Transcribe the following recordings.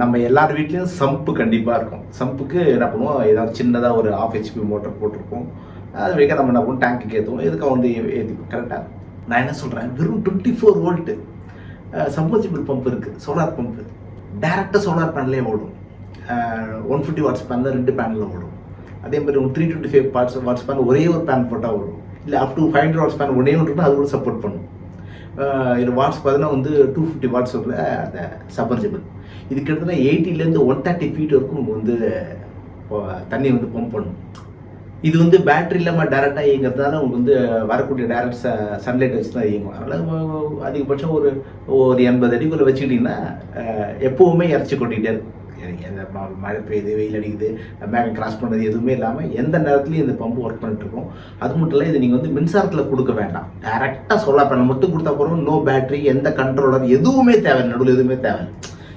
நம்ம எல்லார் வீட்லேயும் சம்பு கண்டிப்பாக இருக்கும். சம்புக்கு என்ன பண்ணுவோம்? ஏதாவது சின்னதாக ஒரு ஆஃப் ஹெச்பி மோட்டர் போட்டிருப்போம். அது வைக்க நம்ம என்ன பண்ணுவோம்? டேங்க்கு ஏற்றுவோம் எதுக்கு வந்து ஏற்றிப்போம் கரெக்டாக நான் என்ன சொல்கிறேன் வெறும் twenty four volt submersible pump இருக்குது சோலார் பம்ப் டேரெக்டாக சோலார் பேனலே ஓடும். ஒன் ஃபிஃப்டி வாட்ஸ் பேனில் ரெண்டு பேனில் ஓடும். அதே மாதிரி ஒரு three twenty five watts watts fan ஒரே ஒரு பேன் போட்டால் ஓடும். இல்லை up to five hundred watts fan ஒன்றே ஒன்று அது கூட சப்போர்ட் பண்ணும். இது வாட்ஸ் பார்த்தீங்கன்னா வந்து டூ ஃபிஃப்டி வாட்ஸ் அந்த சபர்ஜிபிள் இது கிட்டத்தட்ட எயிட்டிலேருந்து ஒன் தேர்ட்டி ஃபீட் வரைக்கும் நமக்கு வந்து தண்ணி வந்து பம்ப் பண்ணும் இது வந்து பேட்டரி இல்லாமல் டேரெக்டாக இயங்கிறதுனால உங்களுக்கு வந்து வரக்கூடிய டேரக்ட் ச சன்லைட் வச்சு தான் இயங்கும். அதனால் அதிகபட்சம் ஒரு ஒரு எண்பது அடிக்குள்ளே வச்சுக்கிட்டிங்கன்னா எப்போவுமே இறச்சி கொட்டிகிட்டே இருக்கும். எந்த ம- மழை பெய்யுது வெயில் அடிக்குது மேகம் கிராஸ் பண்ணுறது எதுவுமே இல்லாமல் எந்த நேரத்துலையும் இந்த பம்பு ஒர்க் பண்ணிட்டுருக்கோம் அது மட்டும் இல்லை இது நீங்கள் வந்து மின்சாரத்தில் கொடுக்க வேண்டாம். டேரெக்டாக சோலார் பேனல் மட்டும் கொடுத்தா போகிறோம் நோ பேட்டரி எந்த கண்ட்ரோலர் எதுவுமே தேவை நடுவில் எதுவுமே தேவை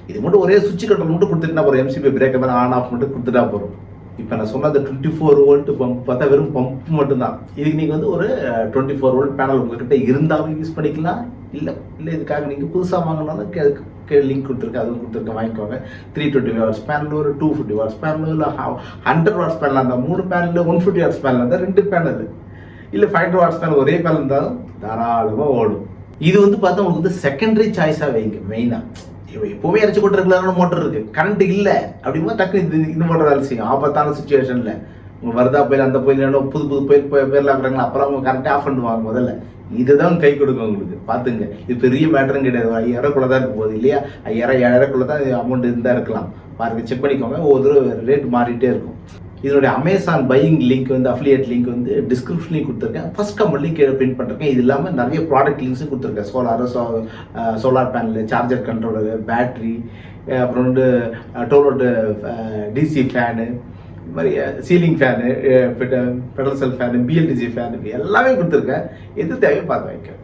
இது மட்டும் ஒரே சுவிட்ச் கண்ட்ரோல் மட்டும் கொடுத்துட்டு போகிறோம் எம்சிபி பிரேக்கர் மேலே ஆன் ஆஃப் மட்டும் கொடுத்துட்டா போகிறோம் இப்போ நான் சொன்ன அந்த டுவெண்ட்டி ஃபோர் வோல்ட் பம்ப் பார்த்தா வெறும் பம்ப் மட்டும்தான். இதுக்கு நீங்கள் வந்து ஒரு டுவெண்ட்டி ஃபோர் வோல்ட் பேனல் உங்ககிட்ட இருந்தாலும் யூஸ் பண்ணிக்கலாம். இல்லை இல்லை இதுக்காக நீங்கள் புதுசாக வாங்கினாலும் அதுக்கு லிங்க் கொடுத்துருக்கேன் அதுவும் கொடுத்துருக்கேன். வாங்கிக்கோங்க. த்ரீ டுவெண்ட்டி ஹவர்ஸ் பேனல் ஒரு டூ ஃபிஃப்டி ஹவர்ஸ் பேனல் இல்லை ஹண்ட்ரட் வாட்ஸ் பேனல் இருந்தால் மூணு panel one fifty hours panel இருந்தால் ரெண்டு பேனல் இல்லை ஃபைவ் ஹண்ட்ரட் வாட்ஸ் பேனல் ஒரே பேனல் இருந்தாலும் தாராளமாக ஓடும். இது வந்து பார்த்தா உங்களுக்கு வந்து செகண்டரி சாய்ஸாக வைங்க மெயினாக எப்போவுமே இறச்சி கொட்டுறதுல மோட்டர் இருக்கு. கரண்ட் இல்லை. அப்படிங்கும்போது டக்கு இது இந்த மோட்டர் வேலை செய்யும். ஆபத்தான சுச்சுவேஷனில் உங்க வருதா புயல் அந்த புயல் புது புது புயல் புயல் பேர்ல இருக்கிறாங்களா அப்புறம் அவங்க கரண்ட்டை ஆஃப் பண்ணுவாங்க முதல்ல. இதுதான் கை கொடுக்கும் உங்களுக்கு. பார்த்துங்க. இது பெரிய மேட்டரும் கிடையாது. ஐயாயிரக்குள்ள தான் இருக்கும் போது இல்லையா? ஐயாயிரம் ஏழாயிரக்குள்ளே தான் அமௌண்ட் இருந்தால் இருக்கலாம். பாருங்க செக் பண்ணிக்கோங்க. ஒவ்வொரு ரேட் மாறிட்டே இருக்கும். இதனுடைய அமேசான் பையிங் லிங்க் வந்து அஃபிலியேட் லிங்க் வந்து டிஸ்கிரிப்ஷன்லையும் கொடுத்துருக்கேன். ஃபர்ஸ்ட் கமெண்ட்லையும் கீழே பிரிண்ட் பண்ணிருக்கேன். இது இல்லாமல் நிறைய ப்ராடக்ட் லிங்க்ஸும் கொடுத்துருக்கேன். Solar solar panel charger controller battery அப்புறம் வந்து டோலோட்டு டிசி ஃபேனு இது மாதிரி ceiling fan pedestal fan BLDC fan எல்லாமே கொடுத்துருக்கேன். எது தேவையோ பார்த்து வைக்கிறேன்